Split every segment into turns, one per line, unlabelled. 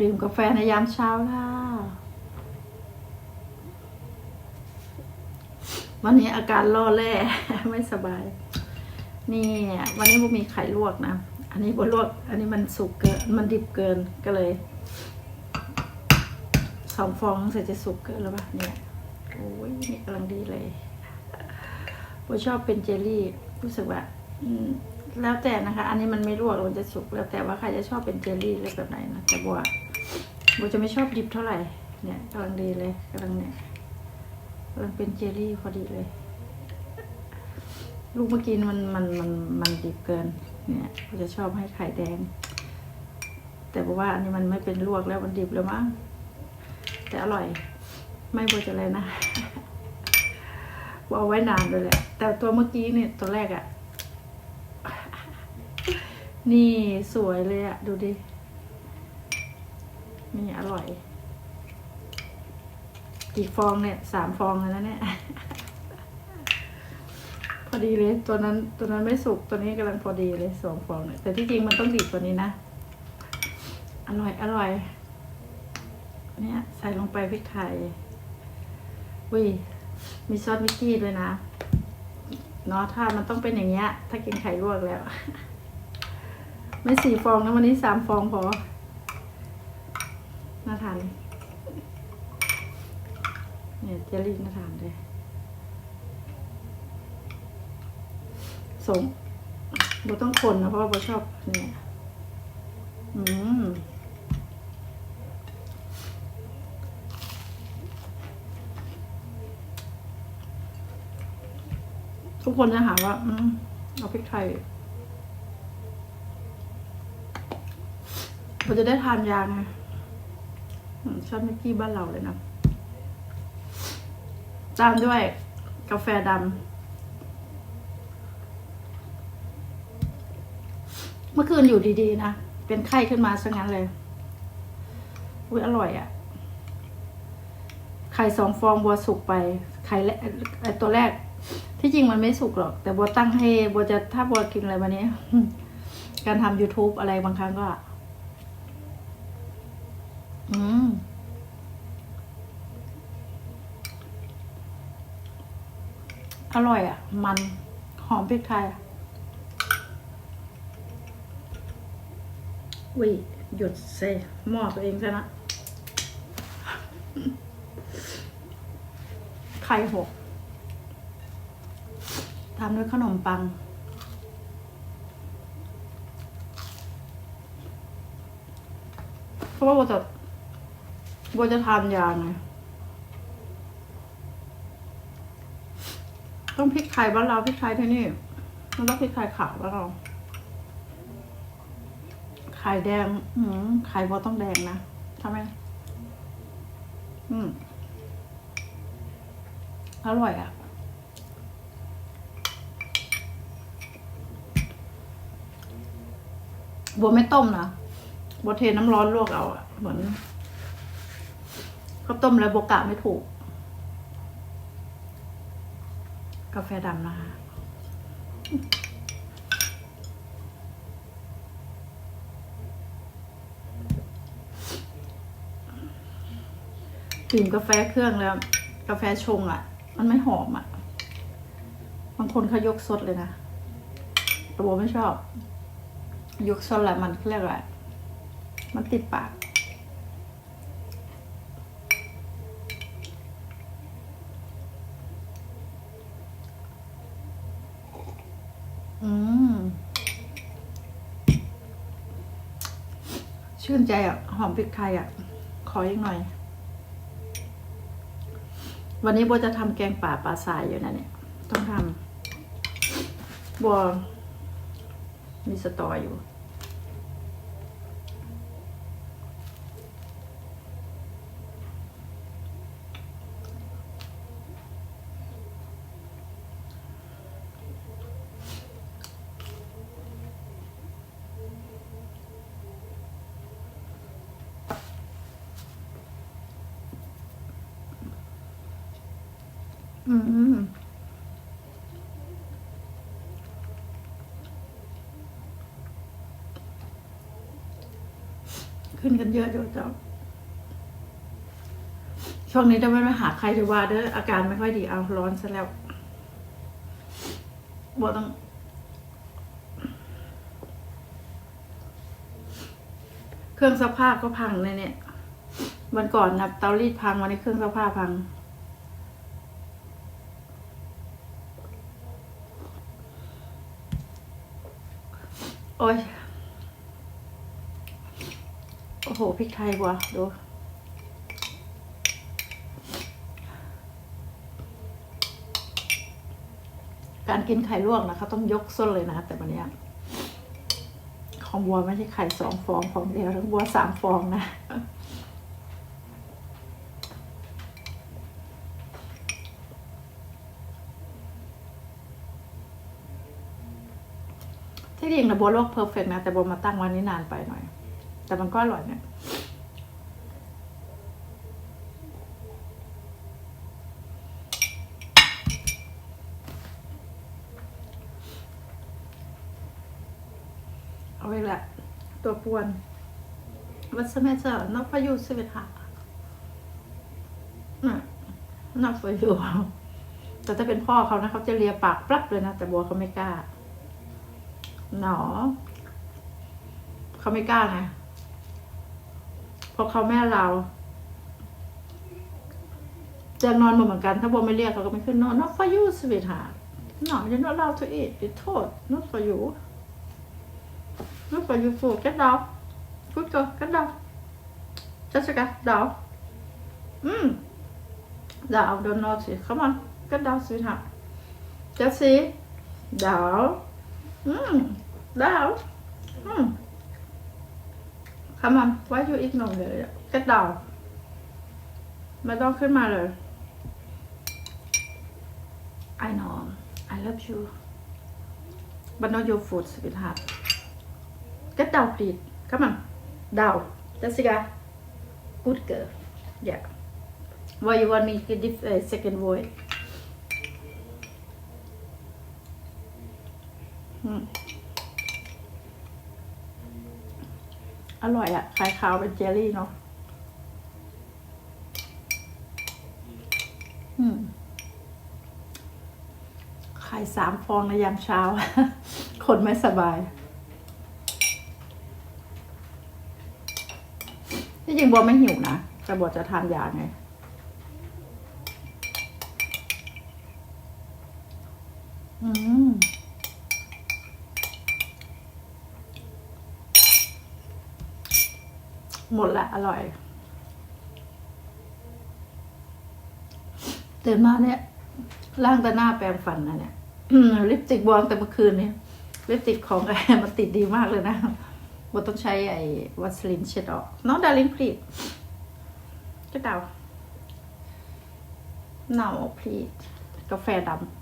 ดื่มกาแฟในยามเช้าค่ะ วันนี้อาการล่อแร่ไม่สบาย นี่ วันนี้บ่มีไข่ลวกนะ อันนี้บ่ลวก อันนี้มันสุกเกิน มันดิบเกินก็เลยสองฟองเสร็จจะสุกเกินแล้วปะเนี่ยโอ้ยนี่กำลังดีเลยผมชอบเป็นเจลลี่ รู้สึกว่าแล้วแต่นะคะ อันนี้มันไม่ลวกมันจะสุก แล้วแต่ว่าใครจะชอบเป็นเจลลี่แบบไหนนะแต่บัว โบจะไม่ชอบดิบเท่าไหร่ เนี่ยกำลังดีเลยกำลังเนี่ยกำลังเป็นเจลลี่พอดีเลย ลูกเมื่อกี้มันมันมันมันดิบเกิน เนี่ยโบจะชอบให้ไข่แดง แต่บอกว่าอันนี้มันไม่เป็นลวกแล้วมันดิบแล้วมั้งแต่อร่อย ไม่โบัวจะเลยนะบัวเอาไว้นานเลยแหละ แต่ตัวเมื่อกี้เนี่ยตัวแรกอะนี่สวยเลยอะ ดูดิ นี่อร่อย กี่ฟองเนี่ยสามฟองแล้วนะเนี่ย พอดีเลย ตัวนั้นตัวนั้นไม่สุกตัวนี้กำลังพอดีเลยสองฟองเนี่ยแต่ที่จริงมันต้องดีกว่านี้นะ อร่อยอร่อย เนี่ยใส่ลงไปพริกไทยวิมีซอสมิกกี้ด้วยนะเนาะถ้ามันต้องเป็นอย่างเงี้ย ถ้ากินไข่ลวกแล้ว ไม่สี่ฟองนะวันนี้สามฟองพอน่า ทานเลเนี่ยเจลลี่น่าทานเลยสมโบต้องคนนะเพราะว่าบชอบเนี่ยอืมทุกคนจะหาว่า อืมเอาพริกไทยเราจะได้ทานยาไง ชอบมิกกี้บ้านเราเลยนะตามด้วยกาแฟดำเมื่อคืนอยู่ดีๆนะ เป็นไข้ขึ้นมาซะงั้นเลยอุ้ยอร่อยอะ่ะ ไข่สองฟองบัวสุกไป ไข่แรกไอตัวแรก ที่จริงมันไม่สุกหรอก แต่บัวตั้งให้บัวจะถ้าบัวกินอะไรวันนี้ การทำ YouTube อะไรบางครั้งก็ อืม อร่อยอะ มันหอมพริกไทยอะอุ้ยหยุดเซหม้อตัวเองซะนะ ไข่หกทำด้วยขนมปัง เพราะว่าโบจะโบจะทานยาไง ต้องพริกไทยบ้านเราพริกไทยที่นี่มันต้องพริกไทยขาวบ้านเราไข่แดง อืมไข่โบต้องแดงนะทำไมอืมอร่อยอะบัวไม่ต้มนะบัวเทน้ำร้อนลวกเอาอะเหมือนเขาต้มแล้วโบกะไม่ถูก กาแฟดำนะคะกลิ่นกาแฟเครื่องแล้ว กาแฟชงอะ่ะ มันไม่หอมอะ่ะ บางคนเขายกสดเลยนะต่โบไม่ชอบ ยกโซลามันเรียกอะไรมันติดปาก อืม ชื่นใจอะ หอมพริกไทยอะ ขออีกหน่อย วันนี้บัวจะทำแกงป่าปลาสายอยู่นะเนี่ย ต้องทำบัวมีสตออยู่ อืมขึ้นกันเยอะอยู่เจ้าช่วงนี้จะไม่มาหาใครจะว่าเด้ออาการไม่ค่อยดีเอาร้อนซะแล้วบอต้องเครื่องซักผ้าก็พังเลยเนี่ยวันก่อนนะเตารีดพังวันนี้เครื่องซักผ้าพัง โอ้ย โอ้โหพริกไทยว่ะดูการกินไข่ลวกนะเขาต้องยกส้นเลยนะแต่วันเนี้ยของบัวไม่ใช่ไข่สองฟองของเดียวทั้งบัวสามฟองนะ ที่ จริงนะบัวลวกเพอร์เฟกนะ แต่บัวมาตั้งวันนี้นานไปหน่อย แต่มันก็อร่อยเนี่ยเอาไว้ละตัวปวน What's the matter? Not for you, sweetheart. Mm, Not for you. แต่ถ้าเป็นพ่อเขานะเขาจะเลียปากปรับเลยนะ แต่บัวเขาไม่กล้า หนอ เขาไม่กล้าไงเพราะเขาแม่เราจะนอนเหมือนกัน ถ้าบัวไม่เรียกเขาก็ไม่ขึ้นนอน Not for you, sweetheart. No, you're not allowed to eat. It's told. Not for you. Not for you food. Get down. Good girl. Get down. Jessica, down. Mm. Down. Don't naughty. Come on. Get down, sweetheart. Jessie. Down. Mm. Down. Mm. Come on. Why you ignore me? Get down. ไม่ต้องขึ้นมาเลย I know I love you but not your food sweetheart get down please come on down Jessica good girl yeah why you want me to give a second voice อร่อยอะคล้ายขาวเป็นเจลลี่เนาะอืมไข่สามฟองในยามเช้า คนไม่สบาย ที่จริงบัวไม่หิวนะ แต่บัวจะทานยาไง อืม หมดละอร่อยตื่นมาเนี่ยล้างแต่หน้าแปรงฟันนะเนี่ยลิปติกบวงแต่เมื่อคืนเนี่ยลิปติกของไอ้มันติดดีมากเลยนะบนต้องใช้ไอ้วัสลินเช็ดออก น้องดารินพลีดก็เดาเน่าพลีดกาแฟดำ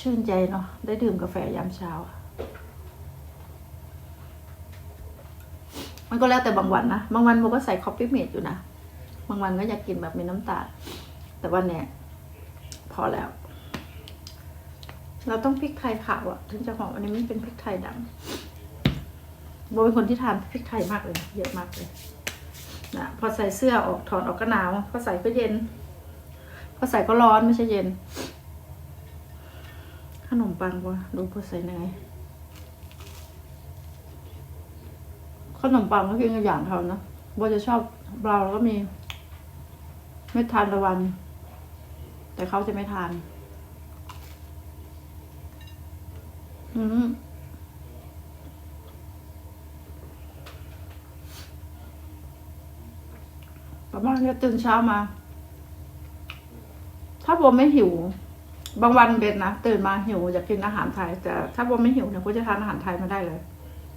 ชื่นใจเนาะได้ดื่มกาแฟยามเช้า มันก็แล้วแต่บางวันนะบางวันโมก็ใส่คอฟฟี่เมดอยู่นะบางวันก็อยากกินแบบมีน้ำตาล แต่วันเนี้ยพอแล้ว เราต้องพริกไทยขาวอะถึงจะหอมอันนี้ไม่เป็นพริกไทยดำโบเป็นคนที่ทานพริกไทยมากเลย เยอะมากเลยนะพอใส่เสื้อออกถอนออกก็หนาว พอใส่ก็เย็น พอใส่ก็ร้อนไม่ใช่เย็น ขนมปังวะดูพอใส่ยังไงขนมปังก็กินกันอย่างเขานะว่าจะชอบเราแล้วก็มีเม็ดทานตะวัน แต่เขาจะไม่ทาน อืมประมาณนี้ตื่นเช้ามา ถ้าผมไม่หิว บางวันเป็นนะตื่นมาหิวอยากกินอาหารไทย แต่ถ้าผมไม่หิวเนี่ยผมจะทานอาหารไทยมาได้เลย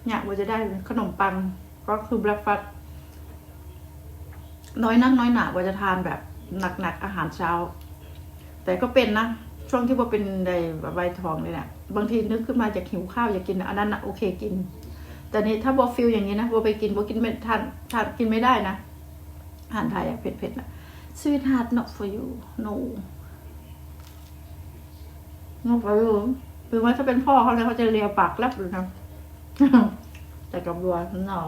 เนี่ยว่าจะได้ขนมปังก็คือ breakfast น้อยนักน้อยหนาว่าจะทานแบบหนักๆอาหารเช้า แต่ก็เป็นนะช่วงที่ว่าเป็นในใบทองเลยเนี่ยบางทีนึกขึ้นมาอยากหิวข้าวอยากกินอันนั้นนะโอเคกิน แต่นี่ถ้าบอฟิลอย่างนี้นะบอไปกินบอกินไม่ทานทานกินไม่ได้นะอาหารไทยอะเผ็ดๆนะ sweet heart not for you no งอกไปอยู่คือว่าถ้าเป็นพ่อเขาเนี่ยเขาจะเลียปากแลบเลยนะแต่กับบัวหนอ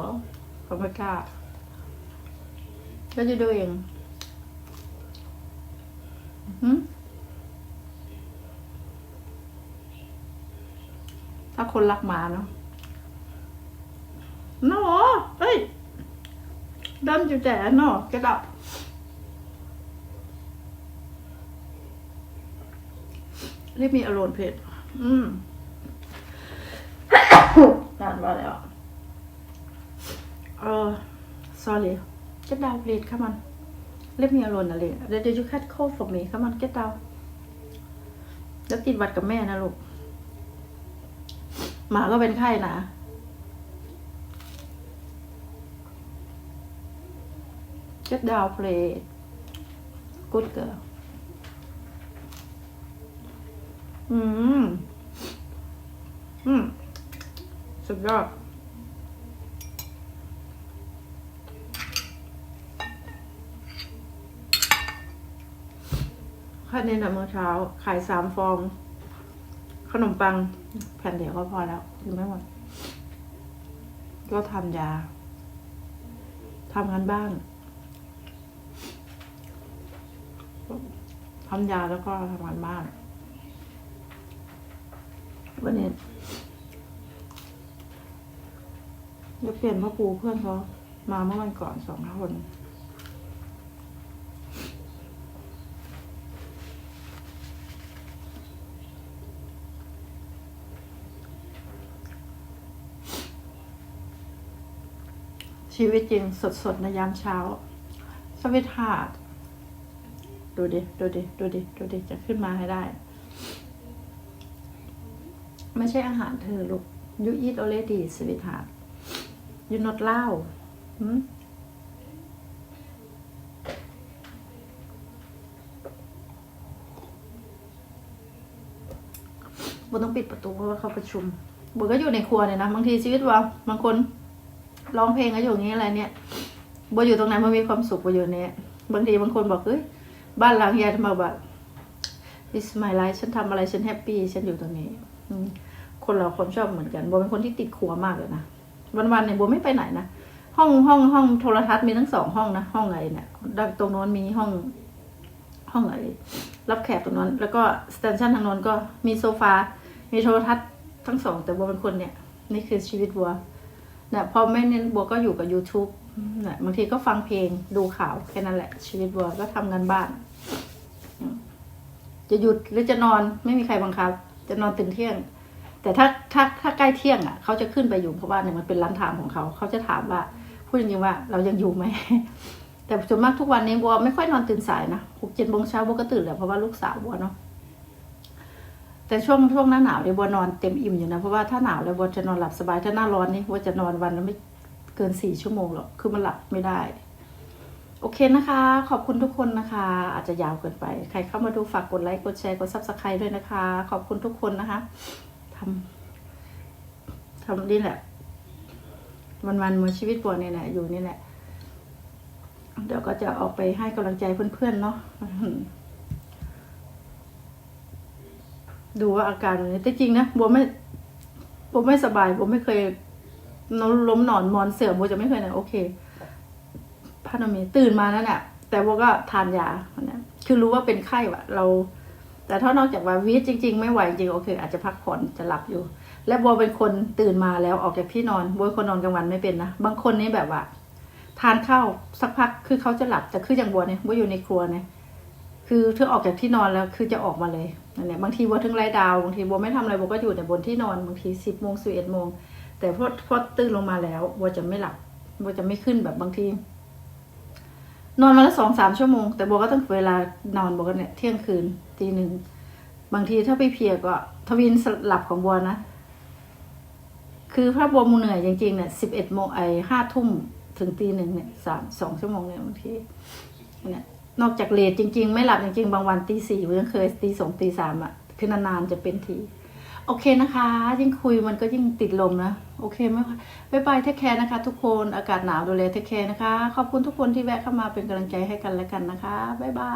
เขาไม่กล้าก็จะดูเองถ้าคนรักหมาเนาะหนอเอ้ยดำจุดแต่หนอกระดับ เรียกมีอารมณ์เผ็ดอืมนานมาแล้ว เออ sorry get down please come on let me alone อะไร did you cut cold for me come on get down แล้วติดหวัดกับแม่นะลูก หมาก็เป็นไข้นะ get down please good girl อืม อืม สุดยอดข้าเน้นแต่เมื่อเช้า ขายสามฟอง ขนมปัง แผ่นเดียวก็พอแล้วกินไม่หมด ก็ทำยา ทำงานบ้านทำยาแล้วก็ทำงานบ้าน วันนี้จะเปลี่ยนพ่อปูเพื่อนเขามาเมื่อวันก่อนสองคนชีวิตจริงสดๆในยามเช้า สวิตฮาร์ดดูดิ ดูดิ ดูดิ ดูดิ จะขึ้นมาให้ได้ ไม่ใช่อาหารเธอลูก you eat already sweetheart you not loud หืมบนต้องปิดประตูเพราะว่าเขาประชุมบุก็อยู่ในครัวเนี่ยนะบางทีชีวิตว่าบางคนร้องเพลงก็อยู่อย่างนี้อะไรเนี่ยบอยู่ตรงไหนมันมีความสุขบอยู่เนี่ยบางทีบางคนบอกเฮ้ยบ้านหลังใหญ่ทำไมแบบ is my life ฉันทำอะไรฉันแฮปปี้ฉันอยู่ตรงนี้อื คนเราความชอบเหมือนกันโบเป็นคนที่ติดครัวมากเลยนะวันๆเนี่ยโบไม่ไปไหนนะห้องห้องห้องโทรทัศน์มีทั้งสองห้องนะห้องอะไหนเนี่ยด้านตรงโน้นมีห้อง ห้องไหนรับแขกตรงนั้น แล้วก็สเตชันทางโน้นก็มีโซฟา มีโทรทัศน์ทั้งสอง แต่โบเป็นคนเนี่ย นี่คือชีวิตบัวเนี่ยพอไม่เน้นบัวก็อยู่กับ YouTube เนี่ยบางทีก็ฟังเพลงดูข่าวแค่นั้นแหละ ชีวิตบัวก็ทำงานบ้าน จะหยุดหรือจะนอนไม่มีใครบังคับ จะนอนตื่นเที่ยง แต่ถ้าถ้าถ้าใกล้เที่ยงอะเขาจะขึ้นไปอยู่เพราะว่าเนี่ยมันเป็นร้านถามของเขาเขาจะถามว่าพูดจริงๆว่าเรายังอยู่ไหมแต่ส่วนมากทุกวันนี้บัวไม่ค่อยนอนตื่นสายนะหกเจ็ดโมงเช้าบัวก็ตื่นแหละเพราะว่าลูกสาวบัวเนาะแต่ช่วงช่วงหน้าหนาวเนี่ยบัวนอนเต็มอิ่มอยู่นะเพราะว่าถ้าหนาวแล้วบัวจะนอนหลับสบายถ้าหน้าร้อนนี่บัวจะนอนวันละไม่เกินสี่ชั่วโมงหรอกคือมันหลับไม่ได้ โอเคนะคะ ขอบคุณทุกคนนะคะ อาจจะยาวเกินไป ใครเข้ามาดูฝากกดไลค์กดแชร์กดซับสไครต์ด้วยนะคะ ขอบคุณทุกคนนะคะ ทำทำนี่แหละ วันวันเหมือนชีวิตบัวเนี่ยแหละอยู่นี่แหละ เดี๋ยวก็จะออกไปให้กำลังใจเพื่อนๆเนาะดูว่าอาการเป็นไงแต่จริงนะบัวไม่บัวไม่สบายบัวไม่เคยนอนล้มนอนมอนเสื่อมบัวจะไม่เคยนะโอเคพานมีตื่นมานั่นแหละแต่บัวก็ทานยาเนี่ยคือรู้ว่าเป็นไข้วะเรา แต่ถ้านอกจากว่าวีดจริง ๆ ไม่ไหวจริงโอเค อาจจะพักผ่อนจะหลับอยู่ และบัวเป็นคนตื่นมาแล้วออกจากที่นอนบัวคนนอนกลางวันไม่เป็นนะบางคนนี่แบบว่า ทานข้าวสักพักคือเขาจะหลับแต่คืออย่างบัวเนี่ยบัวอยู่ในครัวเนี่ยคือเธอออกจากที่นอนแล้วคือจะออกมาเลยนั่นแหละบางทีบัวถึงไล่ดาวบางทีบัวไม่ทำอะไรบัวก็อยู่แต่บนที่นอนบางทีสิบโมงสิบเอ็ดโมงแต่พอพอตื่นลงมาแล้วบัวจะไม่หลับบัวจะไม่ขึ้นแบบบางที นอนมาละสองสามชั่วโมง แต่บัวก็ต้องเวลานอนบัวก็เนี่ยเที่ยงคืนตีหนึ่งบางทีถ้าไปเพียก็ทวินสลับของบัวนะ คือถ้าบัวมูเหนื่อยจริงๆเนี่ยสิบเอ็ดโมงไอห้าทุ่มถึงตีหนึ่งเนี่ยสามสองชั่วโมงเนี่ยบางทีเนี่ยนอกจากเลทจริง ๆ ไม่หลับจริงๆ บางวันตีสี่ยังเคยตีสองตีสามอะคือนานๆจะเป็นที โอเคนะคะ ยิ่งคุยมันก็ยิ่งติดลมนะ โอเคไหมคะบ๊ายบายเทคแคร์นะคะ ทุกคน อากาศหนาวดูแลเทคแคร์นะคะ ขอบคุณทุกคนที่แวะเข้ามาเป็นกำลังใจให้กันและกันนะคะ บ๊ายบาย